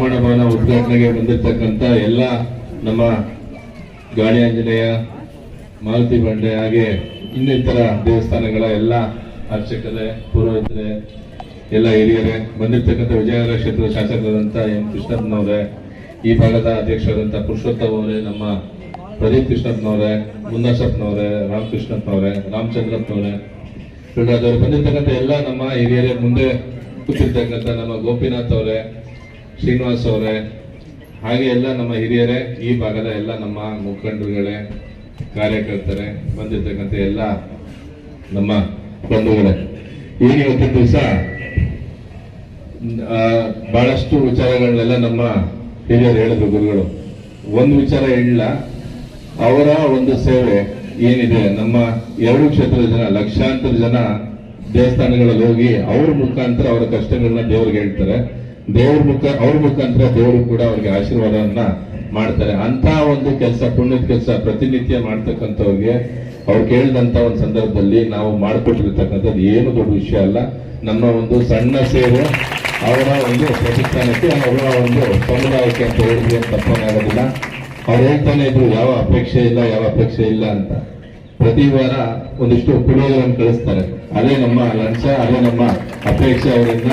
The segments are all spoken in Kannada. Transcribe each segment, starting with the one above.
ಬ್ರಾಹ್ಮಣ ಭವನ ಉದ್ಘಾಟನೆಗೆ ಬಂದಿರತಕ್ಕಂತ ಎಲ್ಲ ನಮ್ಮ ಗಾಳಿ ಆಂಜನೇಯ, ಮಾರುತಿ ಬಂಡೆ ಹಾಗೆ ಇನ್ನಿತರ ದೇವಸ್ಥಾನಗಳ ಎಲ್ಲ ಅರ್ಚಕರೆ, ಪುರೋಹಿತರೆ, ಎಲ್ಲ ಹಿರಿಯರೇ, ಬಂದಿರತಕ್ಕಂಥ ವಿಜಯನಗರ ಕ್ಷೇತ್ರದ ಶಾಸಕರಾದಂಥ ಎಂ. ಕೃಷ್ಣಪ್ಪನವರೇ, ಈ ಭಾಗದ ಅಧ್ಯಕ್ಷರಾದಂಥ ಪುರುಷೋತ್ತಮ ಅವರೇ, ನಮ್ಮ ಪ್ರದೀಪ್ ಕೃಷ್ಣಪ್ಪನವರೇ, ಮುನ್ನಸಪ್ಪನವರೇ, ರಾಮಕೃಷ್ಣಪ್ಪನವರೇ ಅವರು ಬಂದಿರ್ತಕ್ಕಂಥ ಎಲ್ಲ ನಮ್ಮ ಹಿರಿಯರೇ ಮುಂದೆ ಕೂತಿರ್ತಕ್ಕಂಥ ನಮ್ಮ ಗೋಪಿನಾಥ್ ಅವರೇ ಶ್ರೀನಿವಾಸ್ ಅವರೇ, ಹಾಗೆ ಎಲ್ಲ ನಮ್ಮ ಹಿರಿಯರೇ, ಈ ಭಾಗದ ಎಲ್ಲ ನಮ್ಮ ಮುಖಂಡರುಗಳೇ, ಕಾರ್ಯಕರ್ತರೇ, ಬಂದಿರ್ತಕ್ಕಂಥ ಎಲ್ಲ ನಮ್ಮ ಬಂಧುಗಳೇ. ಈಗ ಇವತ್ತಿನ ದಿವಸ ಬಹಳಷ್ಟು ವಿಚಾರಗಳನ್ನೆಲ್ಲ ನಮ್ಮ ಹಿರಿಯರು ಹೇಳಿದ್ರು ಗುರುಗಳು. ಒಂದು ವಿಚಾರ ಹೇಳಲ್ಲ, ಅವರ ಒಂದು ಸೇವೆ ಏನಿದೆ, ನಮ್ಮ ಎರಡು ಕ್ಷೇತ್ರದ ಜನ, ಲಕ್ಷಾಂತರ ಜನ ದೇವಸ್ಥಾನಗಳಲ್ಲಿ ಹೋಗಿ ಅವ್ರ ಮುಖಾಂತರ ಅವರ ಕಷ್ಟಗಳನ್ನ ದೇವ್ರಿಗೆ ಹೇಳ್ತಾರೆ. ದೇವ್ರ ಮುಖ, ಅವ್ರ ಮುಖಾಂತರ ದೇವರು ಕೂಡ ಅವ್ರಿಗೆ ಆಶೀರ್ವಾದವನ್ನ ಮಾಡ್ತಾರೆ. ಅಂತ ಒಂದು ಕೆಲಸ, ಪುಣ್ಯದ ಕೆಲಸ, ಪ್ರತಿನಿತ್ಯ ಮಾಡ್ತಕ್ಕಂಥವ್ರಿಗೆ ಅವ್ರು ಕೇಳಿದಂತ ಒಂದು ಸಂದರ್ಭದಲ್ಲಿ ನಾವು ಮಾಡಿಕೊಟ್ಟಿರ್ತಕ್ಕಂಥದ್ದು ಏನು ದೊಡ್ಡ ವಿಷಯ ಅಲ್ಲ. ನಮ್ಮ ಒಂದು ಸಣ್ಣ ಸೇವೆ, ಅವರ ಒಂದು ಪ್ರತಿಷ್ಠಾನಕ್ಕೆ ಅವರ ಒಂದು ಸಮುದಾಯಕ್ಕೆ ಅಂತ ಹೇಳಿದ್ರೆ ತಪ್ಪನಾಗೋದಿಲ್ಲ ಅವ್ರು ಹೇಳ್ತಾನೆ ಇದ್ರು, ಯಾವ ಅಪೇಕ್ಷೆ ಇಲ್ಲ, ಯಾವ ಅಪೇಕ್ಷೆ ಇಲ್ಲ ಅಂತ. ಪ್ರತಿ ವಾರ ಒಂದಿಷ್ಟು ಪುಡಿಯೋಗಳನ್ನು ಕಳಿಸ್ತಾರೆ. ಅದೇ ನಮ್ಮ ಲಂಚ, ಅದೇ ನಮ್ಮ ಅಪೇಕ್ಷೆ ಅವರಿಂದ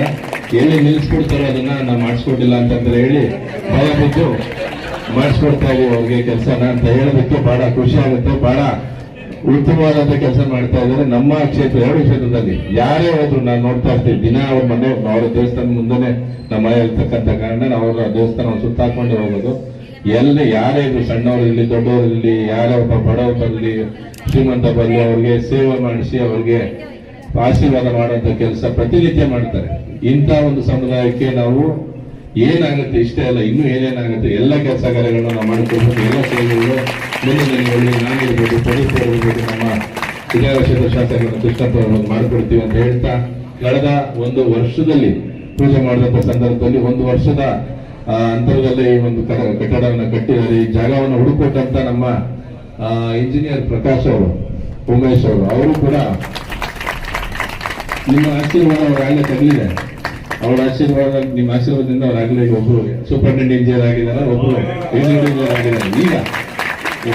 ಎಲ್ಲಿ ನಿಲ್ಸ್ಬಿಡ್ತಾರೆ ಅದನ್ನ ನಾವು ಮಾಡಿಸ್ಕೊಟ್ಟಿಲ್ಲ ಅಂತಂದ್ರೆ ಹೇಳಿ ಭಯ ಬಿದ್ದು ಮಾಡಿಸ್ಕೊಡ್ತಾ ಇದೀವಿ ಅವ್ರಿಗೆ ಕೆಲಸನ ಅಂತ ಹೇಳೋದಕ್ಕೆ ಬಹಳ ಖುಷಿ ಆಗುತ್ತೆ ಬಹಳ ಉತ್ತಮವಾದಂತ ಕೆಲಸ ಮಾಡ್ತಾ ಇದ್ದಾರೆ. ನಮ್ಮ ಕ್ಷೇತ್ರ, ಎರಡು ಕ್ಷೇತ್ರದಲ್ಲಿ ಯಾರೇ ಹೋದ್ರು ನಾನು ನೋಡ್ತಾ ಇರ್ತೀವಿ ದಿನ ಅವ್ರ ಮನೆ, ಅವರ ದೇವಸ್ಥಾನ ಮುಂದೆನೆ ನಮ್ಮ ಮನೆ ಇರ್ತಕ್ಕಂಥ ಕಾರಣ ನಾವು ಅವರ ದೇವಸ್ಥಾನ ಸುತ್ತಾಕೊಂಡು ಹೋಗೋದು. ಎಲ್ಲಿ ಯಾರೇ ಇದ್ರು, ಸಣ್ಣವರು ಇರಲಿ, ದೊಡ್ಡವರು ಇರಲಿ, ಯಾರೇ ಒಬ್ಬ ಬಡವರಲ್ಲಿ ಶ್ರೀಮಂತ ಬರಲಿ, ಅವ್ರಿಗೆ ಸೇವೆ ಮಾಡಿಸಿ ಅವ್ರಿಗೆ ಆಶೀರ್ವಾದ ಮಾಡುವಂತ ಕೆಲಸ ಪ್ರತಿನಿತ್ಯ ಮಾಡ್ತಾರೆ. ಇಂಥ ಒಂದು ಸಮುದಾಯಕ್ಕೆ ನಾವು ಏನಾಗುತ್ತೆ ಇಷ್ಟೇ ಅಲ್ಲ, ಇನ್ನೂ ಏನೇನಾಗುತ್ತೆ, ಎಲ್ಲ ಕೆಲಸ ಕಾರ್ಯಗಳನ್ನ ನಾವು ಮಾಡಿಕೊಡ್ಬೇಕು. ಎಲ್ಲ ಸೇವೆಗಳು ಮುಂದಿನ ನಾನಿರ್ಬೋದು ಪ್ರದೀಪ್ ಇರ್ಬೋದು, ನಮ್ಮ ವಿಜಯಕ್ಷೇತ್ರ ಶಾಸಕರನ್ನು ಕೃಷ್ಣಪ್ಪ ಮಾಡಿಕೊಡ್ತೀವಿ ಅಂತ ಹೇಳ್ತಾ ಕಳೆದ ಒಂದು ವರ್ಷದಲ್ಲಿ ಪೂಜೆ ಮಾಡಿದಂತ ಸಂದರ್ಭದಲ್ಲಿ ಒಂದು ವರ್ಷದ ಅಂತರದಲ್ಲಿ ಈ ಒಂದು ಕಟ್ಟಡವನ್ನು ಕಟ್ಟಿದ್ದಾರೆ. ಈ ಜಾಗವನ್ನು ಹುಡುಕೊಟ್ಟಂತ ನಮ್ಮ ಇಂಜಿನಿಯರ್ ಪ್ರಕಾಶ್ ಅವರು, ಉಮೇಶ್ ಅವರು ಅವರು ಕೂಡ ನಿಮ್ಮ ಆಶೀರ್ವಾದ ಆಗಲೇ ತಗಲಿದೆ. ಅವರ ಆಶೀರ್ವಾದ ನಿಮ್ಮ ಆಶೀರ್ವಾದದಿಂದ ಅವ್ರಾಗಲೇ ಒಬ್ಬರು ಸೂಪರಿಂಟೆಂಡೆಂಟ್ ಆಗಿದ್ದಾರೆ ಒಬ್ರು ಇಂಜಿನಿಯರ್ ಆಗಿದ್ದಾರೆ ಈಗ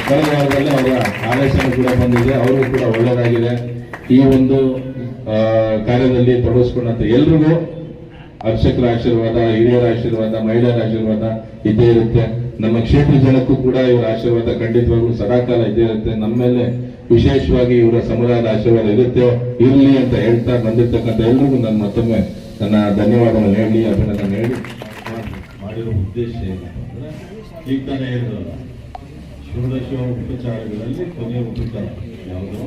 ಕಳೆದ ಅವರ ಆದೇಶನ ಕೂಡ ಬಂದಿದೆ. ಅವರು ಕೂಡ ಒಳ್ಳೆಯದಾಗಿದೆ ಈ ಒಂದು ಕಾರ್ಯದಲ್ಲಿ ತೊಡಗಿಸ್ಕೊಂಡಂತ ಎಲ್ರಿಗೂ ಅರ್ಚಕರ ಆಶೀರ್ವಾದ, ಹಿರಿಯರ ಆಶೀರ್ವಾದ, ಮಹಿಳೆಯರ ಆಶೀರ್ವಾದ ಇದ್ದೇ ಇರುತ್ತೆ. ನಮ್ಮ ಕ್ಷೇತ್ರ ಜನಕ್ಕೂ ಕೂಡ ಇವರ ಆಶೀರ್ವಾದ ಖಂಡಿತವಾಗ್ಲೂ ಸದಾಕಾಲ ಇದ್ದೇ ಇರುತ್ತೆ. ನಮ್ಮ ಮೇಲೆ ವಿಶೇಷವಾಗಿ ಇವರ ಸಮುದಾಯದ ಆಶೀರ್ವಾದ ಇರುತ್ತೆ. ಇರಲಿ ಅಂತ ಹೇಳ್ತಾ ಬಂದಿರ್ತಕ್ಕಂಥ ಎಲ್ರಿಗೂ ನಾನು ಮತ್ತೊಮ್ಮೆ ನನ್ನ ಧನ್ಯವಾದಗಳನ್ನು ಹೇಳಿ ಅಭಿನಂದನೆ ಹೇಳಿ. ಮಾಡಿರೋ ಉದ್ದೇಶ ಏನಂತಂದ್ರೆ ಈಗ ತಾನೇ ಹೇಳಿದ್ರಲ್ಲ ಷೋಡಶ ಉಪಚಾರಗಳಲ್ಲಿ ಕೊನೆಯ ಉಪಚಾರ. ಯಾವುದು?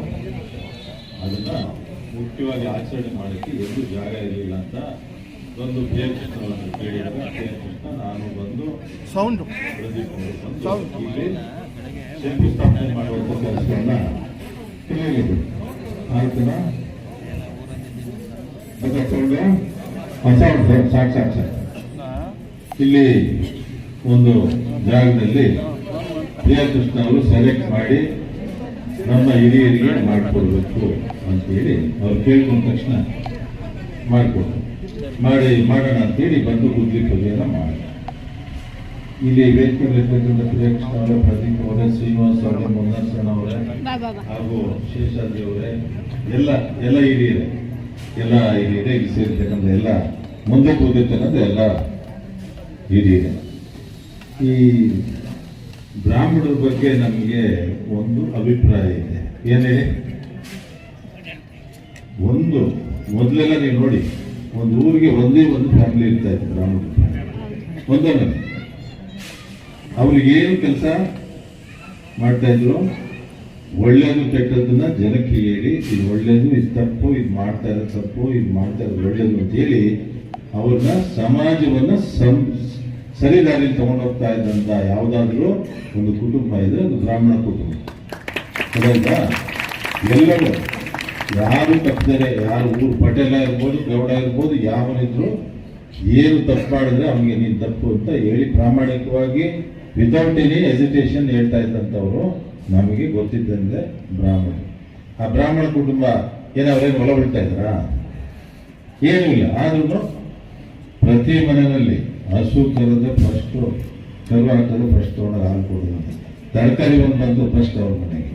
ಅದನ್ನ ಮುಖ್ಯವಾಗಿ ಆಚರಣೆ ಮಾಡಕ್ಕೆ ಎಲ್ಲೂ ಜಾಗ ಇರಲಿಲ್ಲ ಅಂತ ಒಂದು ಪ್ರಿಯಕೃಷ್ಣವನ್ನು ಕೇಳಿದಾಗ ಪ್ರಿಯಕೃಷ್ಣ ನಾನು ಬಂದು ಸೌಂಡ್ ಪ್ರದೀಪ್ ಅವರು ಬಂದು ಇಲ್ಲಿ ಶಂಕುಸ್ಥಾಪನೆ ಮಾಡುವಂಥ ಕೆಲಸವನ್ನ ಸಾಕು ಸಾಕು ಇಲ್ಲಿ ಒಂದು ಜಾಗದಲ್ಲಿ ಪ್ರಿಯಕೃಷ್ಣ ಅವರು ಸೆಲೆಕ್ಟ್ ಮಾಡಿ ನಮ್ಮ ಹಿರಿಯರಿಗೆ ಮಾಡಿಕೊಡ್ಬೇಕು ಅಂತೇಳಿ ಅವ್ರು ಕೇಳ್ಕೊಂಡ ತಕ್ಷಣ ಮಾಡಿಕೊಟ್ರು ಮಾಡಿ, ಮಾಡೋಣ ಅಂತೇಳಿ ಬಂದು ಬುದ್ಧಿ ಪೂಜೆಯನ್ನು ಮಾಡಿ. ಇಲ್ಲಿ ವೇದಿಕೆಯಲ್ಲಿರ್ತಕ್ಕಂಥ ಪ್ರಿಯಕೃಷ್ಣ ಅವರ ಪ್ರದೀಪ್ ಅವರೇ ಶ್ರೀನಿವಾಸ್ ಅವರ ಮುನ್ನರ್ಸನ್ ಅವರೇ ಹಾಗೂ ಶೇಷಾದ್ರಿ ಎಲ್ಲ ಎಲ್ಲ ಹಿರಿಯರು, ಎಲ್ಲ ಹಿರಿಯರೇ, ಇಲ್ಲಿ ಸೇರಿರ್ತಕ್ಕಂಥ ಎಲ್ಲ ಮುಂದೆ ಕೂದಿರ್ತಕ್ಕಂಥ ಎಲ್ಲ ಹಿರಿಯರೇ. ಈ ಬ್ರಾಹ್ಮಣರ ಬಗ್ಗೆ ನಮಗೆ ಒಂದು ಅಭಿಪ್ರಾಯ ಇದೆ. ಏನೇ ಒಂದು, ಮೊದಲೆಲ್ಲ ನೀವು ನೋಡಿ, ಒಂದು ಊರಿಗೆ ಒಂದೇ ಒಂದು ಫ್ಯಾಮಿಲಿ ಇರ್ತಾ ಇತ್ತು ಬ್ರಾಹ್ಮಣರು. ಒಂದೊಂದು. ಅವ್ರಿಗೆ ಏನು ಕೆಲಸ ಮಾಡ್ತಾ ಇದ್ರು? ಒಳ್ಳೇದು ಕೆಟ್ಟದ್ದನ್ನ ಜನಕ್ಕೆ ಹೇಳಿ, ಇದು ಒಳ್ಳೇದು, ಇದು ತಪ್ಪು, ಇದು ಮಾಡ್ತಾ ಇರೋ ತಪ್ಪು, ಇದು ಮಾಡ್ತಾ ಇರೋದು ಒಳ್ಳೇದು ಅಂತ ಹೇಳಿ ಅವ್ರನ್ನ ಸಮಾಜವನ್ನ ಸಂ, ಸರಿ ದಾರಿಯಲ್ಲಿ ತಗೊಂಡೋಗ್ತಾ ಇದ್ದಂತ ಯಾವುದಾದ್ರೂ ಒಂದು ಕುಟುಂಬ ಇದೆ ಅದು ಬ್ರಾಹ್ಮಣ ಕುಟುಂಬ. ಅದಾಯ್ತಾ ಎಲ್ಲರೂ ಯಾರು ತಪ್ಪದರೆ, ಯಾರು ಊರು, ಪಟೇಲ ಇರ್ಬೋದು, ಗೌಡ ಇರ್ಬೋದು, ಯಾವನಿದ್ರು ಏನು ತಪ್ಪು ಮಾಡಿದ್ರೆ ಅವನಿಗೆ ನೀನು ತಪ್ಪು ಅಂತ ಹೇಳಿ ಪ್ರಾಮಾಣಿಕವಾಗಿ ವಿತೌಟ್ ಎನಿ ಎಜಿಟೇಷನ್ ಹೇಳ್ತಾ ಇದ್ದಂಥವ್ರು ನಮಗೆ ಗೊತ್ತಿದ್ದಂತೆ ಬ್ರಾಹ್ಮಣ ಆ ಬ್ರಾಹ್ಮಣ ಕುಟುಂಬ ಏನಾವ್ರೇನು ಹೊಲ ಬಿಡ್ತಾ ಇದ್ರ ಏನೂ ಇಲ್ಲ ಆದ್ರೂ ಪ್ರತಿ ಮನೆಯಲ್ಲಿ ಹಸು ಕರೆದ್ರೆ ಫಸ್ಟು ಕರು ಹಾಕೋದು ಫಸ್ಟ್ ತೊಗೊಂಡು ಹಾಲು ಕೊಡೋದು ತರಕಾರಿ ಒಂದು ಬಂದು ಫಸ್ಟ್ ಅವ್ರ ಮನೆಗೆ.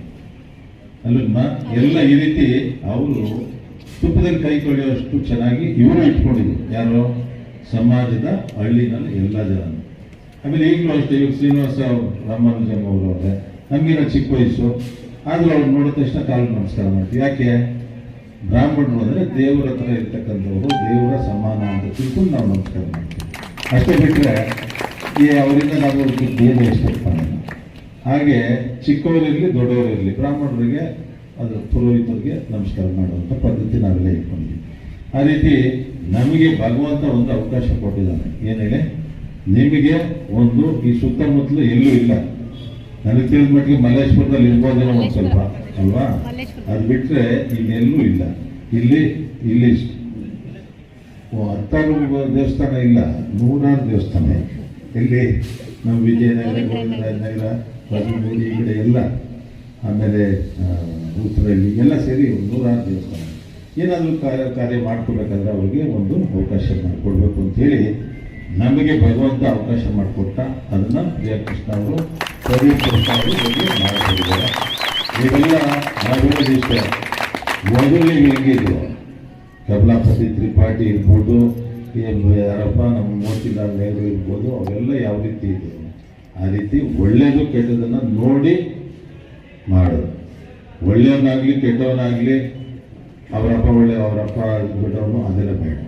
ಅಲ್ಲಮ್ಮ ಎಲ್ಲ ಈ ರೀತಿ ಅವರು ತುಪ್ಪದಲ್ಲಿ ಕೈ ತೊಳೆಯುವಷ್ಟು ಚೆನ್ನಾಗಿ ಇವರು ಇಟ್ಕೊಂಡಿದ್ರು. ಯಾರು? ಸಮಾಜದ ಹಳ್ಳಿನಲ್ಲಿ ಎಲ್ಲ ಜನ ಆಮೇಲೆ ಈಗಲೂ ಅಷ್ಟೇ ಇವಾಗ ಶ್ರೀನಿವಾಸ ರಾಮಾನುಜಮ್ಮ ಅವರು ಅವರೇ. ನಮಗಿನ ಚಿಕ್ಕ ವಯಸ್ಸು. ಆದರೂ ಅವ್ರು ನೋಡಿದ ತಕ್ಷಣ ಕಾಲು ನಮಸ್ಕಾರ ಮಾಡ್ತೀವಿ ಯಾಕೆ? ಬ್ರಾಹ್ಮಣರು ಅಂದರೆ ದೇವರ ಹತ್ರ ಇರ್ತಕ್ಕಂಥವ್ರು ದೇವರ ಸಮಾನ ಅಂತ ತಿಳ್ಕೊಂಡು ನಾವು ನಮಸ್ಕಾರ ಮಾಡ್ತೀವಿ. ಅಷ್ಟೇ ಬಿಟ್ಟರೆ ಈ ಅವರಿಂದ ನಾವು ಏನು ಎಕ್ಸ್ಪೆಕ್ಟ್ ಮಾಡೋಣ ಹಾಗೆ ಚಿಕ್ಕವರಿರಲಿ ದೊಡ್ಡವರಿರಲಿ ಬ್ರಾಹ್ಮಣರಿಗೆ ಅದು ಪುರೋಹಿತರಿಗೆ ನಮಸ್ಕಾರ ಮಾಡುವಂಥ ಪದ್ಧತಿ ನಾವೆಲ್ಲ ಇಟ್ಕೊಂಡಿದ್ದೀವಿ. ಆ ರೀತಿ ನಮಗೆ ಭಗವಂತ ಒಂದು ಅವಕಾಶ ಕೊಟ್ಟಿದ್ದಾನೆ. ಏನೇಳಿ ನಿಮಗೆ ಒಂದು ಈ ಸುತ್ತಮುತ್ತಲು ಎಲ್ಲೂ ಇಲ್ಲ. ನನಗೆ ತಿಳಿದ ಮಟ್ಟಿಗೆ ಮಲ್ಲೇಶ್ವರದಲ್ಲಿ ಇರ್ಬೋದೇನೋ ಒಂದು ಸ್ವಲ್ಪ ಅಲ್ವಾ? ಅದು ಬಿಟ್ಟರೆ ಇನ್ನೆಲ್ಲೂ ಇಲ್ಲ. ಇಲ್ಲಿ ಇಲ್ಲಿ ಹತ್ತಾರು ದೇವಸ್ಥಾನ ಇಲ್ಲ. ನೂರಾರು ದೇವಸ್ಥಾನ. ಇಲ್ಲಿ ನಮ್ಮ ವಿಜಯನಗರ ಗೋವಿಂದರಾಜನಗರ ರಾಜಮೂರಿ ಈ ಕಡೆ ಎಲ್ಲ. ಆಮೇಲೆ ಉತ್ತರಲ್ಲಿ ಎಲ್ಲ ಸೇರಿ ಒಂದು ನೂರಾರು ದೇವಸ್ಥಾನ. ಏನಾದರೂ ಕಾರ್ಯ ಕಾರ್ಯ ಮಾಡ್ಕೋಬೇಕಾದ್ರೆ ಅವ್ರಿಗೆ ಒಂದು ಅವಕಾಶ ಮಾಡಿಕೊಡ್ಬೇಕು ಅಂತೇಳಿ ನಮಗೆ ಭಗವಂತ ಅವಕಾಶ ಮಾಡಿಕೊಟ್ಟ ಅದನ್ನು ಪ್ರಿಯಕೃಷ್ಣ ಅವರು ಪರಿಪೂರ್ಣವಾಗಿ ಅವರು ಇದೆಲ್ಲ ಮಾಡಿಕೊಟ್ಟಿದ್ದಾರೆ ಇವೆಲ್ಲ ನಾವು ಹೇಳೋದು ಇಷ್ಟ ಮೊದಲು ಹೆಂಗಿದ್ರು ಕಮಲಾಪತಿ ತ್ರಿಪಾಠಿ ಇರ್ಬೋದು ಯಾರಪ್ಪ ನಮ್ಮ ಮೋತಿಲಾಲ್ ನೆಹರು ಇರ್ಬೋದು, ಅವೆಲ್ಲ ಯಾವ ರೀತಿ ಇದೆ? ಆ ರೀತಿ ಒಳ್ಳೆಯದು ಕೆಟ್ಟದನ್ನು ನೋಡಿ ಮಾಡೋದು ಒಳ್ಳೆಯವನಾಗಲಿ, ಕೆಟ್ಟವನಾಗಲಿ, ಅವರಪ್ಪ ಒಳ್ಳೆ, ಅವರಪ್ಪ ಬಿಟ್ಟವನು ಅದೆಲ್ಲ ಬೇಡ.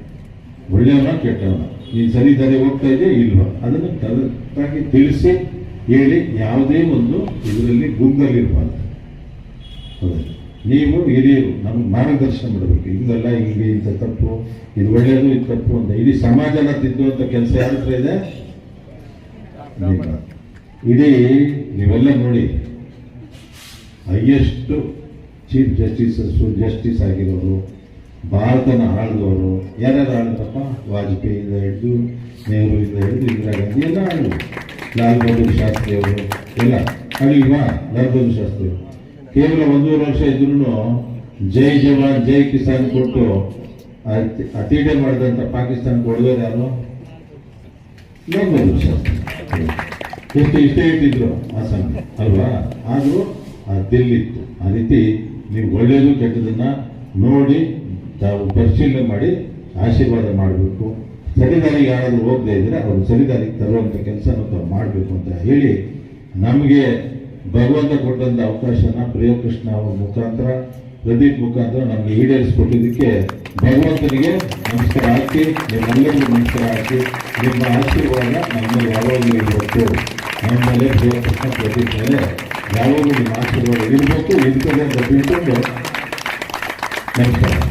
ಒಳ್ಳೆಯವನ ಕೆಟ್ಟವನ. ನೀನು ಸರಿ ದಾರಿ ಹೋಗ್ತಾ ಇದೆ ಇಲ್ವಾ ಅದನ್ನು ಕರೆಕ್ಟಾಗಿ ತಿಳಿಸಿ, ಹೇಳಿ ಯಾವುದೇ ಒಂದು ಇದರಲ್ಲಿ ಗುಂಗಲ್ಲಿರಬಾರ್ದು ಅದೇ. ನೀವು ಹಿರಿಯರು, ನಮ್ಗೆ ಮಾರ್ಗದರ್ಶನ ಮಾಡಬೇಕು. ಹಿಂಗಲ್ಲ ಹಿಂಗೆ ಇಂಥ ತಪ್ಪು, ಇದು ಒಳ್ಳೆಯದು, ಇದು ತಪ್ಪು ಅಂತ. ಇಡೀ ಸಮಾಜನ ತಿದ್ದುವಂಥ ಕೆಲಸ ಯಾರ ಹತ್ರ ಇದೆ. ಇಡೀ ನೀವೆಲ್ಲ ನೋಡಿ, ಹೈಯೆಸ್ಟ್ ಚೀಫ್ ಜಸ್ಟಿಸಸ್ಸು, ಜಸ್ಟಿಸ್ ಆಗಿರೋರು ಭಾರತನ ಆಳಿದವರು, ಯಾರ್ಯಾರು ಆಳಿದ್ರಪ್ಪ? ವಾಜಪೇಯಿಯಿಂದ ಹಿಡಿದು, ನೆಹರುವಿಂದ ಹಿಡಿದು ಇಂದಿರಾ ಗಾಂಧಿ ಎಲ್ಲ ಆಳಿದ್ರು. ಲಾಲ್ ಬಹದ್ದೂರ್ ಶಾಸ್ತ್ರಿ ಅವರು ಎಲ್ಲ. ಅಳಿಲ್ವಾ ಲಾಲ್ ಬಹದ್ದೂರ್ ಶಾಸ್ತ್ರಿ ಕೇವಲ ಒಂದೂವರೆ ವರ್ಷ ಇದ್ರು ಜೈ ಜವಾನ್, ಜೈ ಕಿಸಾನ್ ಕೊಟ್ಟು ಅತಿ- ಅತಿಡೆ ಮಾಡಿದಂಥ ಪಾಕಿಸ್ತಾನ ಕೊಡೋದು ಯಾರು? ಲಾಲ್ ಬಹದ್ದೂರ್ ಶಾಸ್ತ್ರಿ ಎಷ್ಟು ಇಷ್ಟೇ ಇಟ್ಟಿದ್ರು ಆಸಾಮ ಅಲ್ವಾ? ಆದರೂ ಆ ದಿಲ್ಲಿತ್ತು ಆ ರೀತಿ ನೀವು ಒಳ್ಳೆಯದು ಕೆಟ್ಟದನ್ನು ನೋಡಿ ತಾವು ಪರಿಶೀಲನೆ ಮಾಡಿ ಆಶೀರ್ವಾದ ಮಾಡಬೇಕು. ಸರಿದಾರಿಗೆ ಯಾರಾದರೂ ಹೋಗದೇ ಇದ್ರೆ ಅವರು ಸರಿದಾರಿಗೆ ತರುವಂಥ ಕೆಲಸನೂ ತಾವು ಮಾಡಬೇಕು ಅಂತ ಹೇಳಿ ನಮಗೆ ಭಗವಂತ ಕೊಟ್ಟಂಥ ಅವಕಾಶನ ಪ್ರಿಯಕೃಷ್ಣ ಅವರ ಮುಖಾಂತರ, ಪ್ರದೀಪ್ ಮುಖಾಂತರ ನಮಗೆ ಈಡೇರಿಸಿಕೊಟ್ಟಿದ್ದಕ್ಕೆ ಭಗವಂತನಿಗೆ ನಮಸ್ಕಾರ ಹಾಕಿ, ನಿಮ್ಮೆಲ್ಲರಿಗೂ ನಮಸ್ಕಾರ ಹಾಕಿ, ನಿಮ್ಮ ಆಶೀರ್ವಾದ ನಮ್ಮಲ್ಲಿ ಯಾವಾಗಲೂ ಇರಬೇಕು. ನಮ್ಮ ಮೇಲೆ ಪ್ರಿಯಕೃಷ್ಣ ಪ್ರದೀಪ್ ಮೇಲೆ ಯಾವಾಗಲೂ ನಿಮ್ಮ ಆಶೀರ್ವಾದ ಇರಬೇಕು. ಇದಕ್ಕೆ ಅಂತ ತಿಳ್ಕೊಂಡು ನಮಸ್ಕಾರ.